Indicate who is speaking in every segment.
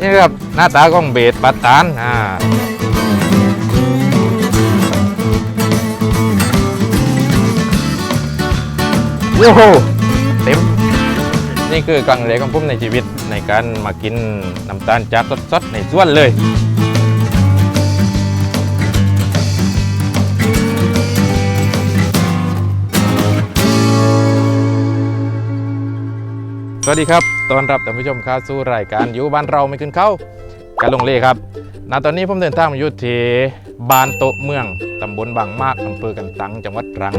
Speaker 1: นี่ครับหน้าตาของเบสปัตตานอ่าโอ้โหเต็ม นี่คือครั้งแรกของผมในชีวิตในการมากินน้ำตาลจากสดๆในสวนเลย สวัสดีครับต้อนรับท่านผู้ชมเข้าสู่รายการอยู่บ้านเราไม่ขึ้นเข้าการลงเล่ครับณตอนนี้ผมเดินทางมาอยู่ที่บ้านโตะเมืองตำบลบางมากอำเภอกันตังจังหวัดตรัง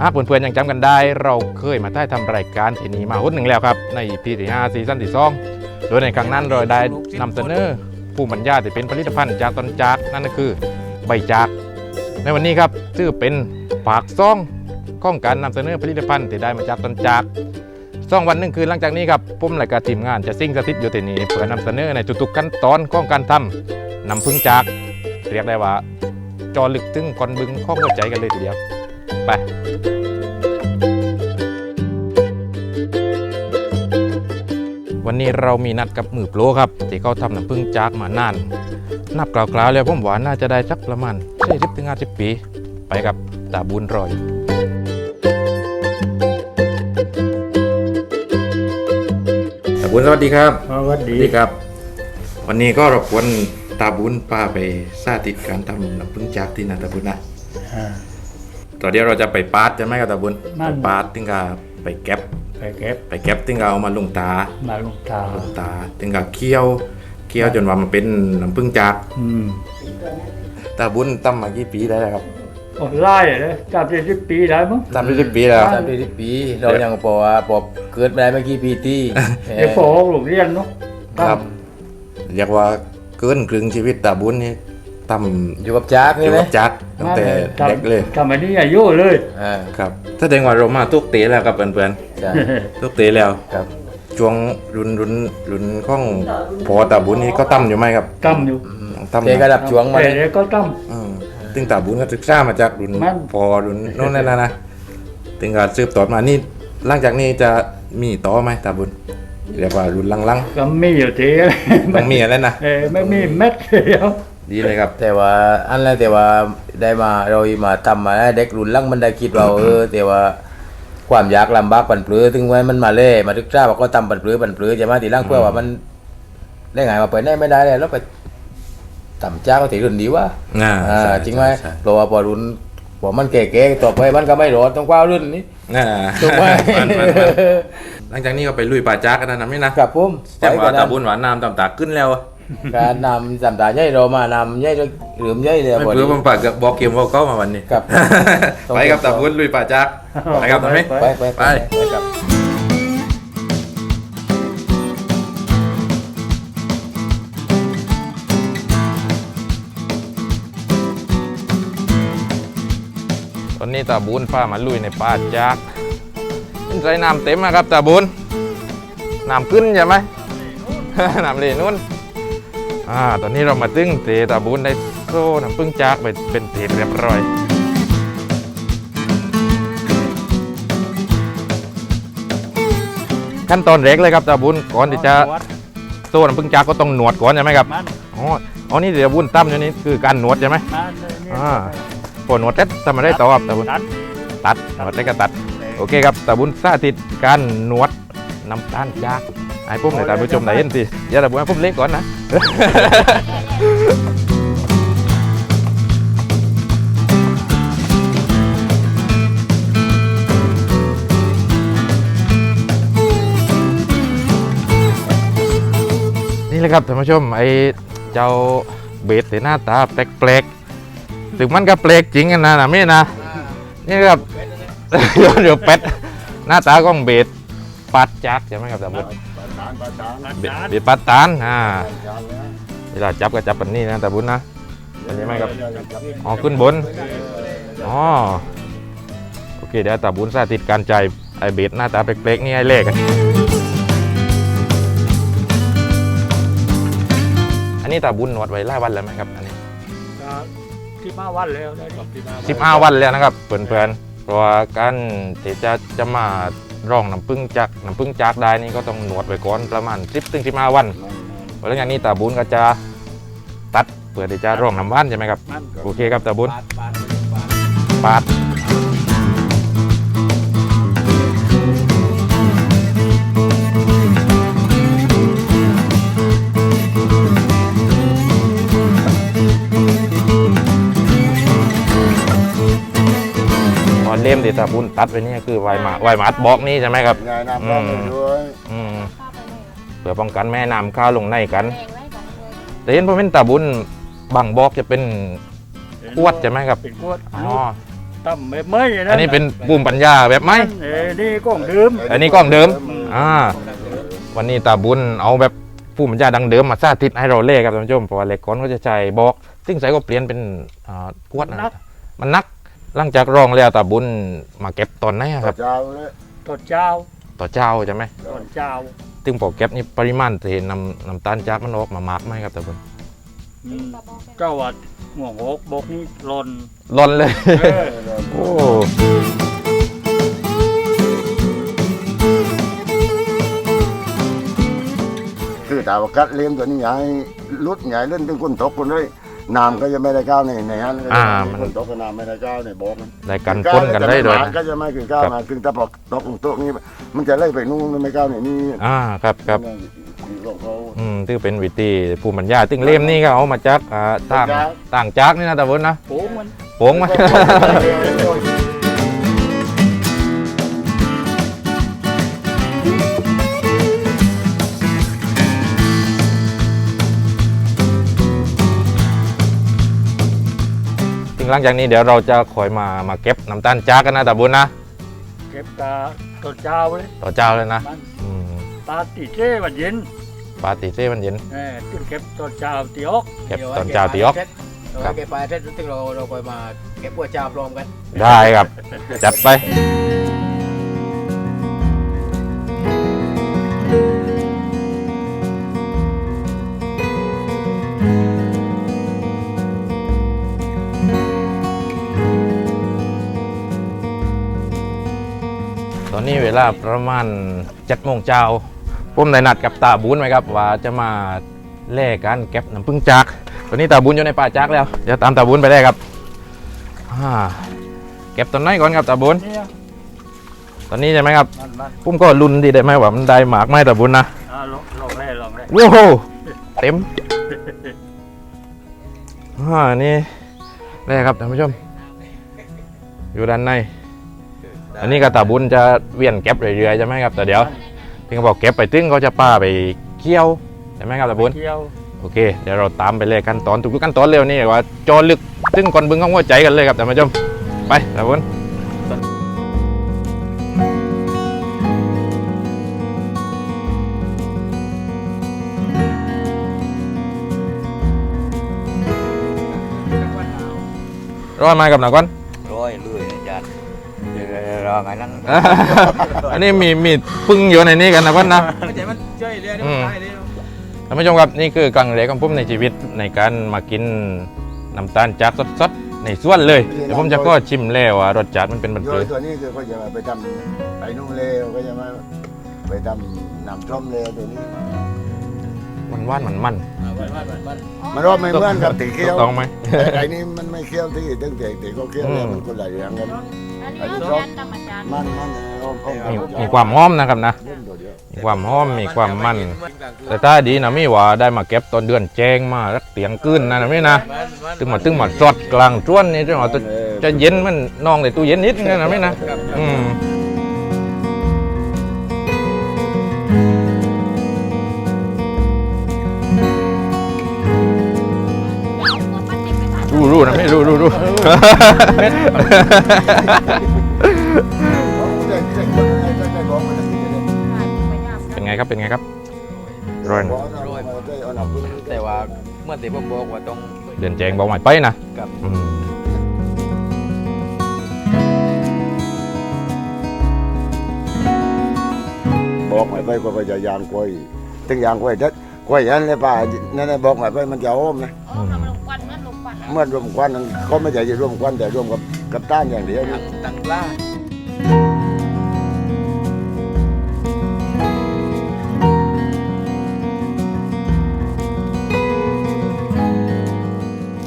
Speaker 1: หากเพื่อนๆยังจำกันได้ เราเคยมาได้ทำรายการที่นี้มาหุ้นหนึ่งแล้วครับ ในพีที่5ซีซั่นที่2โดยในครั้งนั้นเราได้นำเสนอผู้บรรยายที่เป็นผลิตภัณฑ์จากต้นจากนั่นก็คือใบจาก ในวันนี้ครับชื่อเป็นปากซ่อง ข้องการนำเสนอผลิตภัณฑ์ที่ได้มาจากต้นจากสองวันหนึ่งคืนหลังจากนี้ครับผมและก็ทีมงานจะซิ่งสถิตอยู่ที่นี่เพื่อนำเสนอในทุกๆขั้นตอนของการทำนำพึ่งจาก เรียกได้ว่า จอลึกถึงก่อนบึงข้อหัวใจกันเลยทีเดียว ไปวันนี้เรามีนัดกับมือโปรครับที่เขาทำน้ำพึ่งจากมานาน นับกล่าวๆแล้วผมว่าน่าจะได้สักประมาณสี่สิบถึงห้าสิบปี ไปกับตาบุญรอย บุญสวัสดีครับ
Speaker 2: สวัสดี
Speaker 1: ครับ วันนี้ก็รบกวนตาบุญพาไปสาธิตการทำน้ำพึ่งจากที่นาตาบุญนะ
Speaker 2: อ่า
Speaker 1: ตอนเดียวเราจะไปปาดใช่ไหมครับตาบุญ
Speaker 2: นั่
Speaker 1: ไป
Speaker 2: น
Speaker 1: ปาดถึงกับไปแก็บ
Speaker 2: ไปเก็บ
Speaker 1: ไปแก็บถึงกับเอามาลงตา
Speaker 2: มาลูกตา
Speaker 1: ลงตาถึงกับเคี่ยวเคี่ยวจนว่ามันเป็นน้ำพึ่งจาก
Speaker 2: อืม
Speaker 1: ตาบุญตั้มมากี่ปีได้แล้วครับ
Speaker 2: โอ้ไล่เลยจับได้สิบปีได้มั้ง
Speaker 1: ตั้มได้สิบปีแล้ว
Speaker 2: ครั
Speaker 3: สามปีสิบปีเรายังบอกว่าพอเกิดมาได้ไม่กี่ปีที่
Speaker 2: เดี๋ยวพอลูกเรียนเนาะ
Speaker 1: ครับเรียกว่าเกินครึ่งชีวิตตาบุญนี่ตั้ม
Speaker 3: อยู่กับจักร
Speaker 1: อ
Speaker 3: ใช่
Speaker 1: ยู่
Speaker 3: ไหม
Speaker 1: กับจักรตั้งแต่เด็กเลย
Speaker 2: ทำอันนี้อายุเลย
Speaker 3: อ่า
Speaker 1: ครับถ้าแสดงว่าเรามาทุกเตะแล้วครับเพื่อน
Speaker 3: ใช่
Speaker 1: ๆทุกเตะแล้ว
Speaker 3: ครับ
Speaker 1: ช่วงรุนรุนรุนของพอตาบุญนี่ก็ตั้มอยู่ไหมครับ
Speaker 2: ตั้มอยู่
Speaker 1: ยังตั้มอ
Speaker 3: เจ
Speaker 1: ยู่
Speaker 3: ก็ดับช่วงมา
Speaker 2: แต่เดี๋ยวก็ตั้ม
Speaker 1: อืมตึงตาบุญก็ศึกษามาจากรุ่น
Speaker 2: มัน
Speaker 1: พอรุ่นโน่นนั่นนะนะตึงก็สืบต่อมานี่หลังจากนี้จะ มีต่อไหมตาบุญเรียกว่ารุ่นลัง
Speaker 2: ก็มีอยู่ที
Speaker 1: ๆต้องมีอะไรนะ
Speaker 2: เออไม่มีเม็ดเดียว
Speaker 1: ดีเลยครับ
Speaker 3: แต่ว่าอันแรกแต่ว่าได้มาเรามาทำมาได้เด็กรุ่นหลังมันได้คิดว่าเออแต่ว่าความยากลำบากปันเปลือถึงวันมันมาเล่มาทึกษาว่าก็ทำปันเปลือปันเปลือจะมาทีหล่างเพื่อว่ามันได้ไงมาเปิดได้ไม่ได้เลยแล้วไปทำจ้าก็ถือรุ่นดีว่า
Speaker 1: อ่า
Speaker 3: อ่า
Speaker 1: ใช่
Speaker 3: จริงไหม
Speaker 1: ใช่
Speaker 3: เพราะว่าพอรุ่น พอมันแก่ๆต่อไปมันก็ไม่รอดต้องคว้ารุ่นนี้
Speaker 1: อ่า
Speaker 3: ถูกไหม
Speaker 1: มันมันมันหลังจากนี้ก็ไปลุยป่าจากกันนะไม่นะครับ
Speaker 3: ผม
Speaker 1: แต่ว่า
Speaker 3: กัน
Speaker 1: ตา
Speaker 3: นะ
Speaker 1: บุญหวานน้ำตำตาขึ้นแล้วอะ
Speaker 3: การนำสัมตาใหญ่เรามานำใหญ่หรือใหญ่เลย
Speaker 1: ไม่
Speaker 3: พอ
Speaker 1: เพื่
Speaker 3: ดี
Speaker 1: อผมปากกับบอกเกมบอกเก้ามาวันนี้
Speaker 3: ครับ
Speaker 1: ไปกับตาบุญลุยป่าจากไปครับตอนนี้
Speaker 3: ไปไป
Speaker 1: ไป
Speaker 3: ไปครับ
Speaker 1: ตอนนี้ตาบุญพามาลุยในป่าจากใส่น้ำเต็มนะครับตาบุญน้ำขึ้นใช่ไหมน้ำเลนุ่นอ่าตอนนี้เรามาตึ้งเตตาบุญได้โซ่น้ำพึ่งจากไปเป็นเทเรียบร้อยขั้นตอนแรกเลยครับตาบุญก่อนที่จะโซ่น้ำพึ่งจากก็ต้องหนวดก่อนใช่ไหมครับ
Speaker 2: มัน
Speaker 1: อ๋ออ๋อนี่เดี๋ยวบุญตั้มอยู่นี่คือการหนวดใช่ไหม
Speaker 2: มันเลยเนี่ย
Speaker 1: อ่า พอหนวดเสร็จทำมาได้ต่อครับตาบุญ
Speaker 2: ตัด
Speaker 1: ตัดหนวดได้ก็ตัด โอเคครับตาบุญสาธิตการหนวดน้ำตาลจากไอ้พุ่มในตาผู้ชมไหนเห็นสิอย่าตาบุญให้พุ่มเล็กก่อนนะนี่แหละครับท่านผู้ชมไอ้เจ้าเบสที่หน้าตาแปลกๆ ถึงมันก็แปลกจริงกันนะนะไม่นะนี่ครับเดี๋ยวเดี๋ยวเป็ดหน้าตาของเบสปัดจักใช่ไหมครับท่านผู้ชมเบสเบสปัดตานอ่าเวลาจับก็จับแบบนี้นะแต่บุญนะอันนี้ไหมครับอ๋อขึ้นบนอ๋อโอเคเดี๋ยวตาบุญสาธิตการใจายไอเบสหน้าตาแปลกๆนี่ไอ้เลขอะอันนี้ตาบุญหนวดไว้หล่ายวันแล้วไหมครับ อันนี้
Speaker 2: ที่มาวันแล้วได้ที่มา
Speaker 1: สิบห้าวันแล้วนะครับเพื่อนๆ เพราะว่าการที่จะจะมาร่องน้ำผึ้งจากน้ำผึ้งจากได้นี่ก็ต้องหนวดไว้ก่อนประมาณ10ถึง15วันหลังจากนี้ตาบุญก็จะตัดเพื่อที่จะร่องน้ำว่านใช่ไหมครับ
Speaker 2: มัน
Speaker 1: โอเคครับตาบุญ
Speaker 3: ปาด ปาดปาด
Speaker 1: ปาด ที่ตาบุญตัดไปนี่คือไวมาไวมัดบล็อกนี่ใช่ไหมครับ
Speaker 4: ไงน้ำร้อนไปด้วย
Speaker 1: อืมเพื่อป้องกันแม่น้ำเข้าวลงในกัน
Speaker 5: แรงไว้ก่อนเลย
Speaker 1: แต่เห็นพอเป็นตาบุญบางบล็อกจะเป็นขวดใช่ไหมครับ
Speaker 2: เป็นขวด
Speaker 1: อ๋อ
Speaker 2: ตั้มไม่ไม่นะ
Speaker 1: อันนี้เป็นปูมปัญญาแบบไหม
Speaker 2: เอ้ยนี่กล้องดื่ม
Speaker 1: อันนี้กล้องเดิมอ่าวันนี้ตาบุญเอาแบบผู้บรรยาดังเดิมมาสาธิตให้เราเล่ครับท่านผู้ชมเพราะว่าเหล็กก้อนก็จะใช้บอก ซึ่งใส่ก็เปลี่ยนเป็นอ่ากวดนะมันนัก หลังจากรองแล้วตาบุญมาเก็บตอนไหนอะครับ
Speaker 4: เจ้าเลย
Speaker 2: ตอนเช้า
Speaker 1: ต่อเจ้าใช่ไหม
Speaker 2: ตอนเช้า
Speaker 1: ซึ่งพอเก็บนี่ปริมาณที่น้ำน้ำตาลจากมันออกมามากไหมครับตาบุญ
Speaker 2: อืมเจ้าวัดห่วงหกบกนี่หลน
Speaker 1: ร้อนเลย
Speaker 2: เออ
Speaker 1: โอ้
Speaker 4: คือแต่ว่ากัดเลี้ยงตัวนี้ใหญ่ลุดใหญ่เล่นถึงคนตกคนเลย น้ำก็จะไม่ได้ก้าวในในฮันก็จะคนตกก็น้ำไม่ได้ก้าวในบอกมัน
Speaker 1: ได้กันพ้นกันได้ด้วย
Speaker 4: หมา
Speaker 1: นะ
Speaker 4: ก็จะไม่คือก้าวมาคือถ้าพอตกตกนี้มันจะไล่ไปนู่นไม่ก้าวในนี่
Speaker 1: อ่าครับครับ
Speaker 4: ของเขา
Speaker 1: อืมที่เป็นวิธีภูมิปัญญาซึ่งเล่มนี่ก็เอามาจากอ่าต่าง
Speaker 4: จาก
Speaker 1: ต่างจากนี่นะตาบุญนะ
Speaker 2: โอ้มัน
Speaker 1: โผงมาถึง หลังจากนี้เดี๋ยวเราจะคอยมามาเก็บน้ำตาลจากกันนะตาบุญนะ
Speaker 2: เก็บตาตอนเช้าเลย
Speaker 1: ต่อเจ้าเลยนะ
Speaker 2: มัน
Speaker 1: อืม
Speaker 2: ตาติเจ้วันเย็น
Speaker 1: ปาติเซ่มันเย็น
Speaker 2: เออตึ้งเก็บตอนเช้าตีออก
Speaker 1: เก็บตอนเจ้าตีออก
Speaker 3: เราเก็บไปเสร็จถึงเราเราคอยมาเก็บพวกเจ้าพร้อมกัน
Speaker 1: ได้ครับ จัดไปตอนนี้เลาประมาณเจ็ดโมงเช้าผมได้นัดกับตาบุญไว้ครับ ว่าจะมาแล่กันเก็บน้ำพึ่งจากตอนนี้ตาบุญอยู่ในป่าจากแล้วเดี๋ยวตามตาบุญไปได้ครับเก็บตอนไหนก่อนครับตาบุญตอนนี้ใช่ไหมครับ
Speaker 2: มันมัน
Speaker 1: ผมก็ลุ้นดีได้ไหมว่ามันได้หมากไหมตาบุญนะ
Speaker 2: ลองลองแร่ลองแร่
Speaker 1: ว้าวเต็มอ่านี่ได้ครับท่านผู้ชม อยู่ด้านใน อันนี้ก็ตาบุญจะเวียนเก็บเรื่อยๆใช่ไหมครับแต่เดี๋ยวพี่เขาบอกเก็บไปตึ้งเขาจะป้าไปเคี่ยวใช่ไหมครับตาบุญ
Speaker 2: เที่ยว
Speaker 1: โอเคเดี๋ยวเราตามไปเลยขั้นตอนทุกๆขั้นตอนเร็วนี่ว่าจอลึกตึ้งก่อนบึงของหัวใจกันเลยครับท่านผู้ชมไปตาบุญรอดมากับหนักก่อน
Speaker 3: ดี๋ยวรอไงนั่ง
Speaker 1: อันนี้มีมีปึ้งอยู่ในนี้กันนะก่อนนะ
Speaker 3: ไม่ใช่มันช่วยเรียน
Speaker 1: อืม
Speaker 3: ได้เลย
Speaker 1: ท่านผู้ชมครับนี่คือครั้งแรกของผมในชีวิตในการมากินน้ำตาลจากสดๆในสวนเลยเดี๋ยวผมจะก็ชิมแล้วว่ารสชาติมันเป็นแบบ
Speaker 4: โด
Speaker 1: ไหน
Speaker 4: ยตัวนี้คือเขาจะมาไปทำไปนุ่มเลวก็จะมาไปทำน้ำส้มเลวตัวนี้
Speaker 1: มันหว่านมันมัน
Speaker 4: มันว่าไม่เหมือนกับตีเคี้ยว
Speaker 1: ต้องไหม
Speaker 4: แต่ไอ้นี่มันไม่เคี้ยวที่ตั้งแต่ตีเขาเคี้ยวแล้ว
Speaker 1: อืม
Speaker 4: มันคนละอย่างกัน
Speaker 5: อันนี้เราธรรมชาติ
Speaker 4: มันมันเอาเอา
Speaker 1: มี
Speaker 4: เอา
Speaker 1: มีความหอมนะครับนะ
Speaker 4: เล่นตัวเดียว
Speaker 1: มีความหอมมีความมัน แต่ถ้าดีนะไม่ว่าได้มาเก็บตอนเดือนแจงมารักเตียงขึ้นนะนะไม่นะตึงมาตึงมาสดกลางจ้วนนี่จังหวะจะเย็นมันนองในตู้เย็นนิดนึงนะไม่นะอืมรู้รู้นะไม่รู้รู้รู้ เป็นไงครับเป็นไงครับร้อน
Speaker 3: แต่ว่าเมื่อที่ผมบอกว่าต้อง
Speaker 1: เดือนแจงบอกใหม่ไปนะครับอืม
Speaker 4: บอกหมายไปก็พยายามกล้วยถึงยางกล้วยเด็ดกล้วยยันเลยป่านั่นนะบอกหมายไปมันจะโอมนะ
Speaker 5: เมื่อ
Speaker 4: รวมควันเขาไม่ใช่จะรวมควันแต่รวมกับกับต้านอย่างเดียวนี่
Speaker 3: ตั้งลา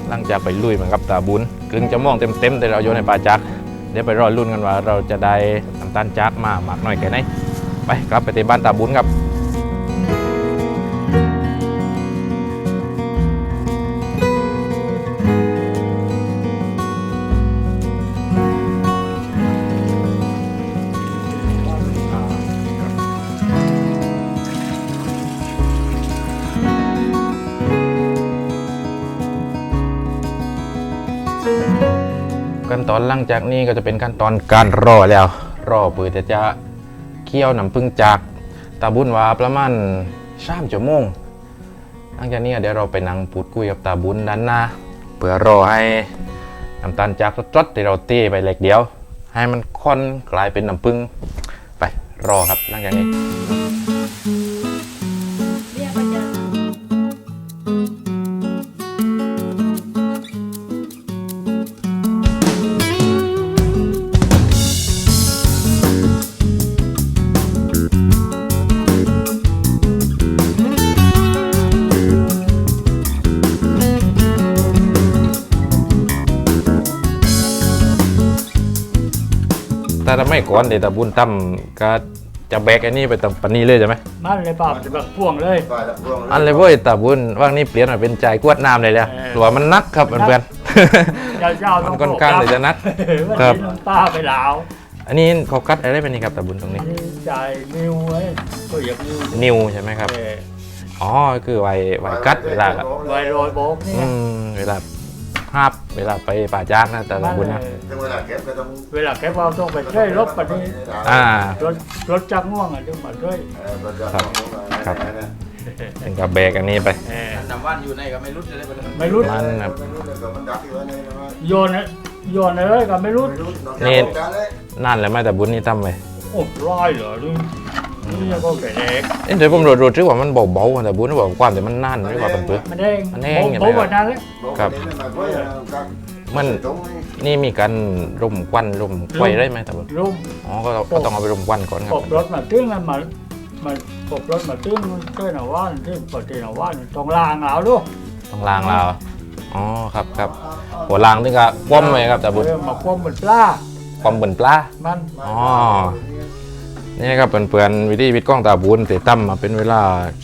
Speaker 3: หลัง
Speaker 1: จากไปลุยเหมือนกับตาบุญกึ่งจะมองเต็มๆแต่เราโยนในปลาจักเดี๋ยวไปรอรุ่นกันว่าเราจะได้น้ำตานจักมาหมักหน่อยแค่ไหนไปกลับไปเตะบ้านตาบุญครับ ตอนหลังจากนี้ก็จะเป็นขั้นตอนการรอแล้ว รอเพื่อจะจะเคี่ยวน้ำผึ้งจากตาบุญว่าประมาณสามชั่วโมงหลังจากนี้เดี๋ยวเราไปนั่งพูดคุยกับตาบุญด้านหน้าเพื่อรอให้น้ำตาลจากรสที่เราเต้ไปเล็กเดียว ให้มันค่อนกลายเป็นน้ำผึ้งไปรอครับหลังจากนี้
Speaker 5: ก่
Speaker 1: อนเดี๋ยวตาบุญตั้มก็จะแบกไอ้นี่ไปตำปานนี้เลยใช่ไหม
Speaker 2: มันเลยป่าแบบพ่วงเลย
Speaker 4: ฝ่ายละพวง
Speaker 1: อันเลยเว้ยตาบุญว่างนี้เปลี่ยนมาเป็นใจายกวดน้ำเลยเลย
Speaker 2: เออ
Speaker 1: หรือว่ามันนักครับเพื่อน
Speaker 2: เจ้าเจ้า
Speaker 1: ๆ
Speaker 2: ต้
Speaker 1: มั
Speaker 2: อนง
Speaker 1: ค่อนข้างเลยจะนัก
Speaker 2: มัน
Speaker 1: ครับ
Speaker 2: กินน้ำป้าไปหลาว
Speaker 1: อันนี้เขาคัดอะไรเป็นนี่ครับตาบุญตรงนี้
Speaker 2: นี่ใจายนิ้วไว้ก็อยากนิ้ว
Speaker 1: นิวใช่ไหมครับ
Speaker 2: เออ
Speaker 1: อ๋อคือไวไวกัดเวลา
Speaker 2: ไว้โรยโบกนี่
Speaker 1: อืมเวลา ภาพเวลาไปป่าจากนะแต่ตาบุญนะ
Speaker 2: เออ
Speaker 4: ถึงเวลาเก็บก็ต้อง
Speaker 2: เวลาแกเอาต้องไปช่วยรถปะนี้
Speaker 1: อ่า
Speaker 2: รถรถจักรง่วงอะต้องมาช่วย
Speaker 4: เออก็จะ
Speaker 1: ครับ
Speaker 4: ต้องมา
Speaker 1: ครับ
Speaker 4: ไหนๆนะ
Speaker 1: เป็นกับแบกอันนี้ไป
Speaker 2: เออ
Speaker 3: น้ำว่านอยู่ในก็ไม่รู้จะได้เป็น
Speaker 2: ไม่รู้
Speaker 1: มันนะ
Speaker 4: ไม่รู้เลยเดี๋ยวมันดักอยู่ไว้ในนั้นว่า
Speaker 2: โยนอะโยนอะไรก็ไม่รู้
Speaker 4: ไม่รู้นอก
Speaker 1: นี่
Speaker 4: จากโครงการเลย
Speaker 1: นั่นแหละไม่แต่บุญนี่ตั้มไป
Speaker 2: โอ้ร้อยเหรอ นี่นี่ก็แก่เด็ก
Speaker 1: เอ้ยเดี๋ยวผมรู้รู้ชื่อว่ามันเบาๆแต่บุญบอกความแต่มันนั่นหรือว่าเป็นเปลือก
Speaker 2: มันเด้ง
Speaker 1: มันเด้งอย่างไร
Speaker 2: โบ๊ะกว่านั้นเลย
Speaker 4: อก
Speaker 1: ครับ
Speaker 4: ว่านี่มันก็ยังครับ
Speaker 1: มัน
Speaker 4: ตรงนี้
Speaker 1: นี่มีการรมควันรมไฟได้ไหมแต่บุญ
Speaker 2: ลุง
Speaker 1: อ๋อก็ก็ต้องเอาไปรมควันก่อนครั
Speaker 2: ป
Speaker 1: บ
Speaker 2: กรถมาตึ้งมันมามันปกรถมาตึ้งช่วยหน่าว่านที่ปกติหน่าว่านตรงลางเอาลูก
Speaker 1: ต้องล้างเราอ๋อครับครับหัวล้างนี่ก็คว่ำเลยครับแต่บุญ
Speaker 2: เออมาคว่ำบนปลา
Speaker 1: คว่ำบนปลา
Speaker 2: มัน
Speaker 1: อ๋อ นี่ครับเปื่อนๆวิธีวิทย์กล้องตาบุญติตั้มมาเป็นเวลา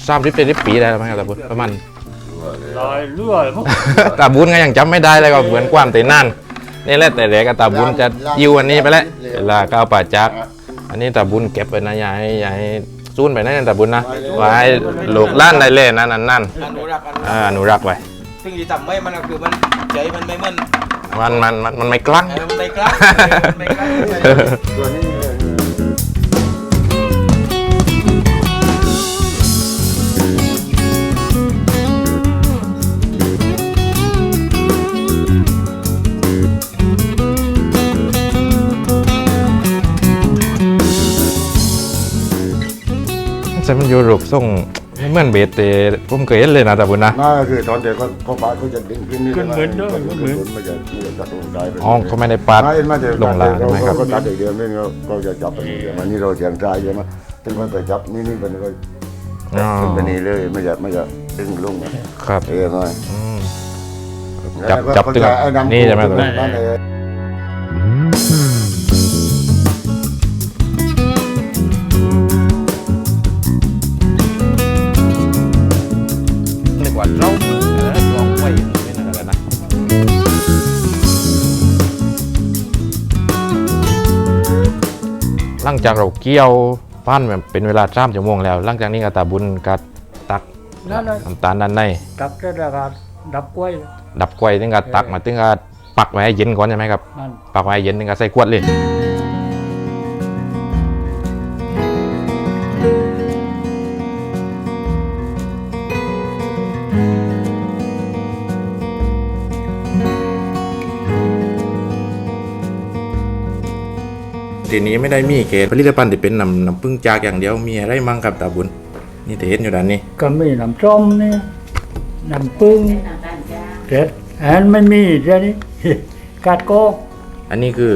Speaker 1: สามสิบเจ็ดปีได้แล้วไหมครับตาบุญประมาณ
Speaker 2: ลอยเลื่อมั้ง
Speaker 1: ตาบุญก็ยังจำไม่ได้เลยก็เหมือนความแต่นั่นนี่แหละแต่เด็กกับตาบุญจะยิวอันนี้ไปแล้วเวลาก้าวป่าจัก อันนี้ตาบุญเก็บไปนะอย่าให้อย่าให้ซูนไปนะตาบุญนะไว้ให้ลูกหล้านได้เล่นนั่นนั่นนั่น
Speaker 3: อนุรักษ์อนุ
Speaker 1: อ่า
Speaker 3: รักษ์
Speaker 1: อนุรักษ์ไว้
Speaker 3: ซึ่งที่ทำไม่มันก็คือมันใจมันไม่มัน
Speaker 1: มันมันมันมันไม่กลั้ง
Speaker 3: เออมันไม่กล้ามันไม่กล้า
Speaker 4: ตัวนี้
Speaker 1: ใช่มันอยู่รูปทรงไม่เหมือนเบสเตผมเคยเห็นเลยนะตาบุญนะ
Speaker 4: นั่นก็คือตอนเด็กเขาเขาปาดเขาจะดึงขึ้นนี่ขึ้นเหมือนเด้อขึ้นเหมือนมันจะมันจะจับลงใจไป
Speaker 1: อ๋อเขาไม่ได้ปาด
Speaker 4: ไม่มันจะ
Speaker 1: ลงลางใช่ไหมครับ
Speaker 4: ก็ตัดเดียวนี่ก็จะจับไปเดียวมันนี่เราเสียงใจใช่ไหมถึงมันไปจับนี่นี่มันก็
Speaker 1: อ๋อ
Speaker 4: ขึ้นไปนี่เลยไม่จะไม่จะดึงลงนะครับเออมา
Speaker 1: อืมจับจับตึงนี่ใช่ไหม หลังจากเราเกี่ยวปั้นแบบเป็นเวลาสามชั่วโมงแล้ว หลังจากนี้ก็ตาบุญกัดตัก
Speaker 2: นั่นเลย
Speaker 1: น้ำตาลด้านใน
Speaker 2: ดับได้ราคาดับกล้วย
Speaker 1: ดับกล้วยถึงก็ตักมาถึงก็ปักไว้ให้เย็นก่อนใช่ไหมครับ
Speaker 2: มัน
Speaker 1: ปักไว้ให้เย็นถึงก็ใส่ขวดเลย ทีนี้ไม่ได้มีเกผลิตภัณฑ์ที่เป็นน้ำน้ำพึ่งจากอย่างเดียวมีอะไรมั่งครับตาบุญนี่ที่เห็นอยู่ด้านนี้
Speaker 2: ก็มีน้ำส้มนี่น้ำปึ้ง
Speaker 5: น้ำตาลจ้า
Speaker 2: เด็ดอันไม่มีเดี๋ยวนี้กาดโกก
Speaker 1: อันนี้คือ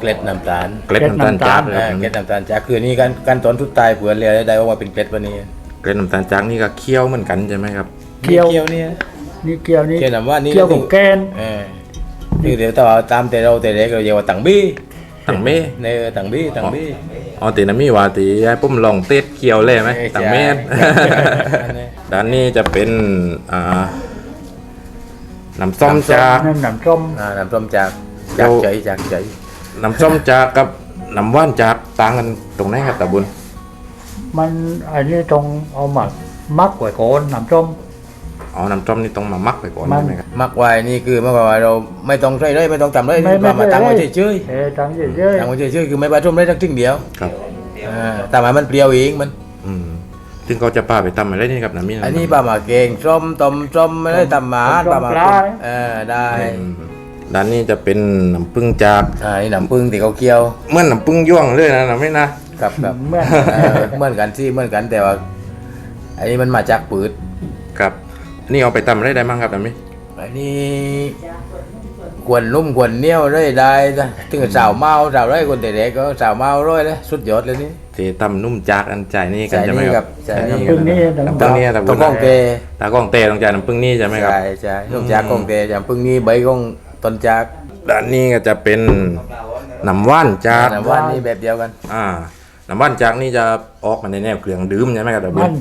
Speaker 3: เกล็ดน้ำตาล
Speaker 1: เกล็ดน้ำตาลจาก
Speaker 3: อ่าเกล็ดน้ำตาลจากคือนี่การการตอนทุกตายเผื่อเรียกได้ว่าเป็นเกล็ดวันนี้
Speaker 1: เกล็ดน้ำตาลจากนี่ก็เคี่ยวเหมือนกันใช่ไหมครับ
Speaker 2: เคี่ยว
Speaker 3: เคี่ยวเนี่ย
Speaker 2: นี่เกี่ยวนี่
Speaker 3: เกี่ยวกับว่านี่
Speaker 2: เกี่ยวกับแกน
Speaker 3: เออคือเดี๋ยวถ้าเอาตามแต่เราแต่เด็กเราเรียกว่าตังบี้
Speaker 1: ตังเม่
Speaker 3: ในตังบี้ตังบี้
Speaker 1: อ๋อตีน้ำมีว่าตีให้ปุ้มลองเต็ดเคียวเลยไหมตังเม่ด้านนี้จะเป็นอ่าน้ำส้มจาก
Speaker 2: นั่นหนำส้ม
Speaker 3: อ่าน้ำส้มจากจากใจจากใจ
Speaker 1: น้ำส้มจากกับน้ำว่านจากต่างกันตรงไหนครับตาบุญ
Speaker 2: มันอันนี้ต้องเอาหมักมักไว้ก่อนหนำส้ม
Speaker 1: อ๋อน้ำส้มนี่ต้องมามักไปก่อน
Speaker 2: มัน
Speaker 1: ใช่ไหมครับ
Speaker 3: มักไว้นี่คือเมื่อก่อนเราไม่ต้องใส่เลยไม่ต้องทำเลย
Speaker 2: ไม่ไม่
Speaker 3: มามาตั้งไว้เฉย
Speaker 2: เออตั้งเฉย
Speaker 3: ๆตั้งไว้เฉยๆคือไม่ผสมเลยสักทิ้งเดียว
Speaker 1: ครับ
Speaker 3: อ่าแต่มามันเปรี้ยวเองมัน
Speaker 1: อืมซึ่งเขาจะป้าไปทำอะไรนี่ครับน้ำมี
Speaker 3: อันนี้ปลาหมาเกงส้มต้มส้มไม่ได้ทำหมาปลาหมาเออได้
Speaker 1: อืมด้านนี้จะเป็นน้ำผึ้งจาก
Speaker 3: อ่านี่น้ำผึ้งที่เขาเคี่ยว
Speaker 1: เหมื่อนน้ำผึ้งย่วงเลยนะน้ำไม่นะ
Speaker 3: ครับครับ
Speaker 2: เมื่อ
Speaker 3: เออเหมือนกันที่เหมือนกันแต่ว่าอันนี้มันมาจากปืด
Speaker 1: ครับ นี่เอาไปทำอะไรได้บ้างครับน้ำมี
Speaker 3: อันนี้กวนนุ่มกวนเหนียวได้ได้นะถึงสาวเมาสาวไรคนแต่เด็กก็สาวเมาร้อยเลยสุดยอดเลยนี่
Speaker 1: เททำนุ่มจากอันใจายนี่กัน
Speaker 3: ใช่
Speaker 1: ใช่ไหม
Speaker 3: นี่
Speaker 1: ค
Speaker 3: ค
Speaker 1: รั
Speaker 3: รั
Speaker 1: บบ
Speaker 3: ใช่นี่
Speaker 2: พึ่งนี่
Speaker 1: น้ำผึ้งนี่ตาบุ
Speaker 3: ต้อ
Speaker 1: ญ
Speaker 3: งกล้องเต
Speaker 1: ตากล้องเตต้องจ่ายน้ำผึ้งนี่ใช่ไหมครับ
Speaker 3: ใช่ใช่ต้องจากกล้องเตจากพึ่งนี่ใบกล้องต้นจาก
Speaker 1: ด้านนี้ก็จะเป็นน้ำว่านจาก
Speaker 3: แต่ว่านี่แบบเดียวกัน
Speaker 1: อ่าน้ำว่านจากนี่จะออกมาในแนวเครื่องดื่มใช่ไหมครับตาบุ
Speaker 2: มั
Speaker 1: ญ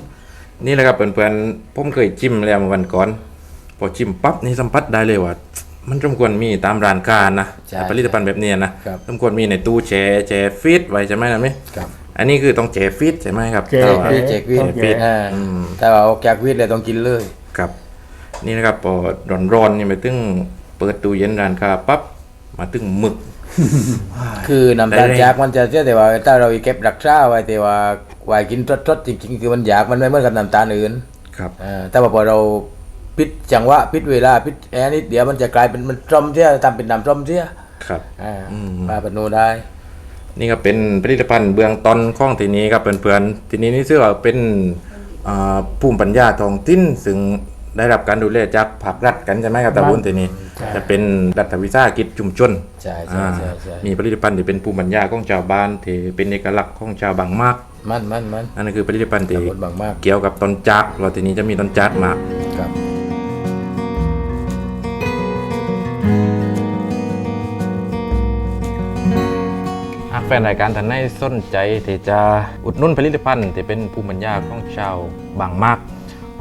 Speaker 2: น
Speaker 1: นี่แหละครับเพื่อนๆผมเคยจิ้มแล้วเมื่อวันก่อน พอจิ้มปั๊บนี่สัมผัสได้เลยว่า มันสมควรมีตามร้านค้านะ
Speaker 3: ใช่
Speaker 1: ผลิตภัณฑ์แบบเนี้ยนะครับสมควรมีในตู้แช่แช่ฟีดไว้ใช่ไหมนะมิ
Speaker 3: ครับ
Speaker 1: อันนี้คือต้องแช่ฟีดใช่ไหมครับ
Speaker 2: เจ๊
Speaker 1: ถ้าว่า
Speaker 3: พี่เจกวิท
Speaker 2: ต้อง
Speaker 3: ย์
Speaker 2: แจก
Speaker 3: อ่า
Speaker 1: อืม
Speaker 3: ถ้าว่าออกจากวิทย์เลยต้องกินเลย
Speaker 1: ครับ นี่นะครับพอร้อนๆนี่ไปตึงเปิดตู้เย็นร้านค้าปั๊บมาตึงหมึก
Speaker 3: คือน้ำตาล
Speaker 1: ได้เลย
Speaker 3: จากมันจะเชื่อแต่ว่าถ้าเราเก็บรักษาไว้แต่ว่า ไว้กินสดๆจริงๆ คือมันอยากมันไม่เหมือนกับน้ำตาลอื่น
Speaker 1: ครับ
Speaker 3: อ่าแต่ว่าพอเราพิดจังหวะพิดเวลาพิดแอนนิดเดียวมันจะกลายเป็นมันส้มเสียทำเป็นน้ำส้มเสีย
Speaker 1: ครับ
Speaker 3: อ่า
Speaker 1: อืม
Speaker 3: มาปนโนได้
Speaker 1: นี่ก็เป็นผลิตภัณฑ์เบื้องต้นของทีนี้ครับเพื่อนๆทีนี้นี่ชื่อว่าเป็นอ่าภูมิปัญญาท้องถิ่นซึ่ง ได้รับการดูแลจากภาครัฐกันใช่ไหมครับตาบุญทีนี้จะเป็นรัฐวิสาหกิจชุมชน
Speaker 3: ใช่ใช่
Speaker 1: อ่า
Speaker 3: ใช่ใช่
Speaker 1: มีผลิตภัณฑ์ที่เป็นภูมิปัญญาของชาวบ้านที่เป็นเอกลักษณ์ของชาวบางมาก
Speaker 3: มันมันมัน
Speaker 1: นั่นก็คือผลิตภัณฑ์ที่
Speaker 3: คนบางมาก
Speaker 1: เกี่ยวกับต้นจักรเราทีนี้จะมีต้นจักรมา
Speaker 3: ครับ
Speaker 1: หากแฟนรายการท่านใดสนใจที่จะอุดหนุนผลิตภัณฑ์ที่เป็นภูมิปัญญาของชาวบางมาก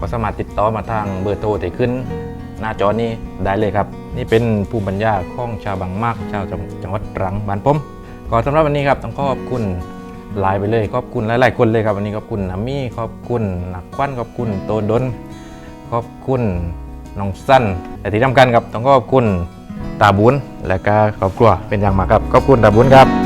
Speaker 1: ก็สามารถติดต่อมาทางเบอร์โทรที่ขึ้น หน้าจอนี้ได้เลยครับ นี่เป็นภูมิปัญญาของชาวบางมากชาวจังหวัดตรังบ้านผมก็สำหรับวันนี้ครับต้องขอบคุณหลายไปเลยขอบคุณหลาย ๆ คนเลยครับวันนี้ขอบคุณนามี่ขอบคุณนักควันขอบคุณโตดนขอบคุณน้องสั้นแต่ที่ทำกันครับต้องขอบคุณตาบุญและก็ครอบครัวเป็นอย่างมากครับขอบคุณตาบุญครับ